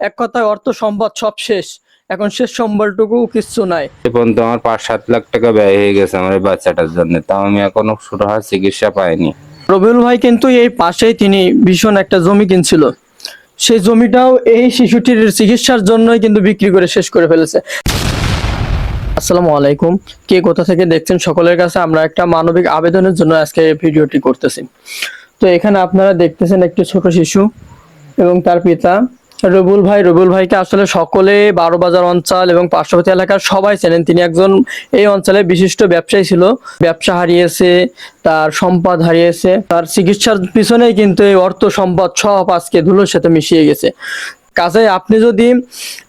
এক কথায় অর্থ সম্পদ সব শেষ। এখন শেষ সম্বলটুকু কিচ্ছু নাই। এ পর্যন্ত আমার পাঁচ সাত লাখ টাকা ব্যয় হয়ে গেছে আমার এই বাচ্চাটার জন্য। তাও আমি এখনও সুরাহা চিকিৎসা পাইনি। রবিউল ভাই কিন্তু এই পাশেই তিনি ভীষণ একটা জমি কিনছিল। সেই জমিটাও এই শিশুটির চিকিৎসার জন্যই কিন্তু বিক্রি করে শেষ করে ফেলেছে। আসসালামু আলাইকুম। কে কোথা থেকে দেখছেন সকলের কাছে আমরা একটা মানবিক আবেদনের জন্য আজকে এই ভিডিওটি করতেছি। তো এখানে আপনারা দেখতেছেন একটি ছোট শিশু এবং তার পিতা। রবুল ভাই রবুল ভাইকে আসলে সকলে বারো বাজার অঞ্চল এবং পার্শ্ববর্তী এলাকার সবাই চেনেন। তিনি একজন এই অঞ্চলে বিশিষ্ট ব্যবসায়ী ছিল। ব্যবসা হারিয়েছে, তার সম্পদ হারিয়েছে, তার চিকিৎসার পিছনেই কিন্তু এই অর্থ সম্পদ সব আজকে ধুলোর সাথে মিশিয়ে গেছে। কাজে আপনি যদি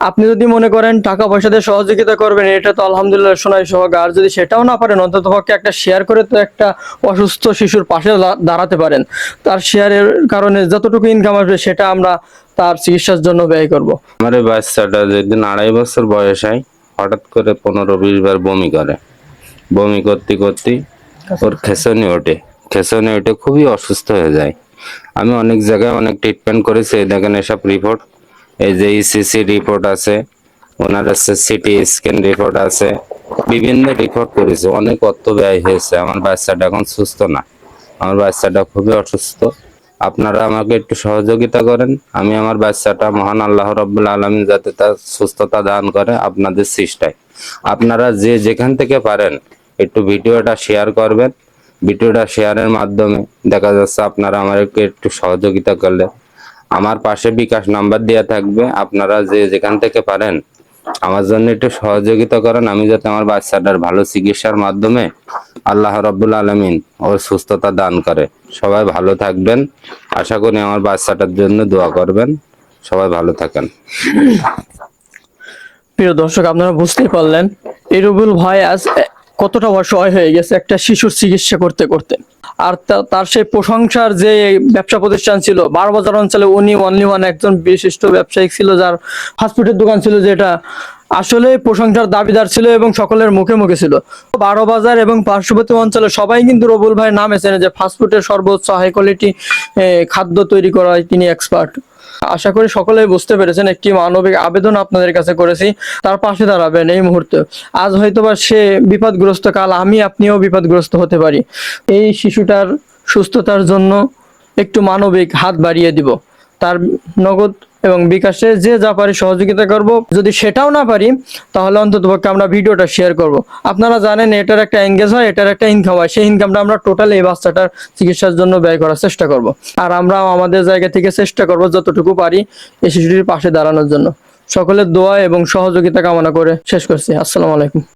আপনি যদি মনে করেন টাকা পয়সা দিয়ে সহযোগিতা করবেন এটা তো আলহামদুলিল্লাহ শোনাই সোহাগ। আর যদি সেটাও না পারেন অন্তত পক্ষে একটা শেয়ার করে তো একটা অসুস্থ শিশুর পাশে দাঁড়াতে পারেন। তার শেয়ারের কারণে যতটুকু ইনকাম আসবে সেটা আমরা তার চিকিৎসার জন্য ব্যয় করব। আমার এই বাচ্চাটা যেদিন আড়াই বছর বয়স হয় হঠাৎ করে পনেরো বিশ বার বমি করে। বমি করতে করতে ওর খেসনি ওঠে। খেসনি ওঠে খুবই অসুস্থ হয়ে যায়। আমি অনেক জায়গায় অনেক ট্রিটমেন্ট করেছি দেখেন এসব রিপোর্ট এই যে ইসিসি রিপোর্ট আছে, ওনার আছে সিটি স্ক্যান রিপোর্ট আছে, বিভিন্ন রিপোর্ট করেছে। অনেক অর্থ ব্যয় হয়েছে। আমার বাচ্চাটা এখন সুস্থ না। আমার বাচ্চাটা খুবই অসুস্থ। আপনারা আমাকে একটু সহযোগিতা করেন। আমি আমার বাচ্চাটা মহান আল্লাহ রব্বুল আলমী যাতে তার সুস্থতা দান করে আপনাদের চেষ্টায় আপনারা যে যেখান থেকে পারেন, একটু ভিডিওটা শেয়ার করবেন। ভিডিওটা শেয়ারের মাধ্যমে দেখা যাচ্ছে আপনারা আমাকে একটু সহযোগিতা করলে আমার পাশে বিকাশ নাম্বার দেওয়া থাকবে, আপনারা যে যেখান থেকে পারেন। আমার জন্য একটু সহযোগিতা করেন, আমি যাতে আমার বাচ্চাটার ভালো চিকিৎসার মাধ্যমে আল্লাহ রব্বুল আলমিন ওর সুস্থতা দান করে। সবাই ভালো থাকবেন। আশা করি আমার বাচ্চাটার জন্য দোয়া করবেন। সবাই ভালো থাকেন। প্রিয় দর্শক, আপনারা বুঝতেই পারলেন এই রবিউল ভাই আজ কতটা অসহায় হয়ে গেছে একটা শিশুর চিকিৎসা করতে করতে। আর তার সেই প্রশংসার যে ব্যবসা প্রতিষ্ঠান ছিল, বারবাজার অঞ্চলে উনি অনলি ওয়ান একজন বিশিষ্ট ব্যবসায়িক ছিল, যার ফাস্টফুডের দোকান ছিল যেটা আসলে প্রশংসার দাবিদার ছিল এবং সকলের মুখে মুখে ছিল। বারো বাজার এবং পার্শ্ববর্তী অঞ্চলে সবাই কিন্তু রবুল ভাই নাম এসেছে যে ফাস্টফুডের সর্বোচ্চ হাই কোয়ালিটি খাদ্য তৈরি করায় তিনি এক্সপার্ট আশা করি সকলেই বুঝতে পেরেছেন, একটি মানবিক আবেদন আপনাদের কাছে করেছি, তার পাশে দাঁড়াবেন এই মুহূর্তে। আজ হয়তোবা সে বিপদগ্রস্ত কাল, আমি আপনিও বিপদগ্রস্ত হতে পারি। এই শিশুটার সুস্থতার জন্য একটু মানবিক হাত বাড়িয়ে দিব। তার নগদ এবং বিকাশে যে যা পারি সহযোগিতা করব। যদি সেটাও না পারি, তাহলে অন্তত পক্ষে আমরা ভিডিওটা শেয়ার করব। আপনারা জানেন এটার একটা এঙ্গেজ হয়, এটার একটা ইনকাম হয়। সেই ইনকামটা আমরা টোটালি এই বাচ্চাটার চিকিৎসার জন্য ব্যয় করার চেষ্টা করব। আর আমরাও আমাদের জায়গা থেকে চেষ্টা করব যতটুকু পারি এই শিশুটির পাশে দাঁড়ানোর জন্য। সকলের দোয়া এবং সহযোগিতা কামনা করে শেষ করছি। আসসালামু আলাইকুম।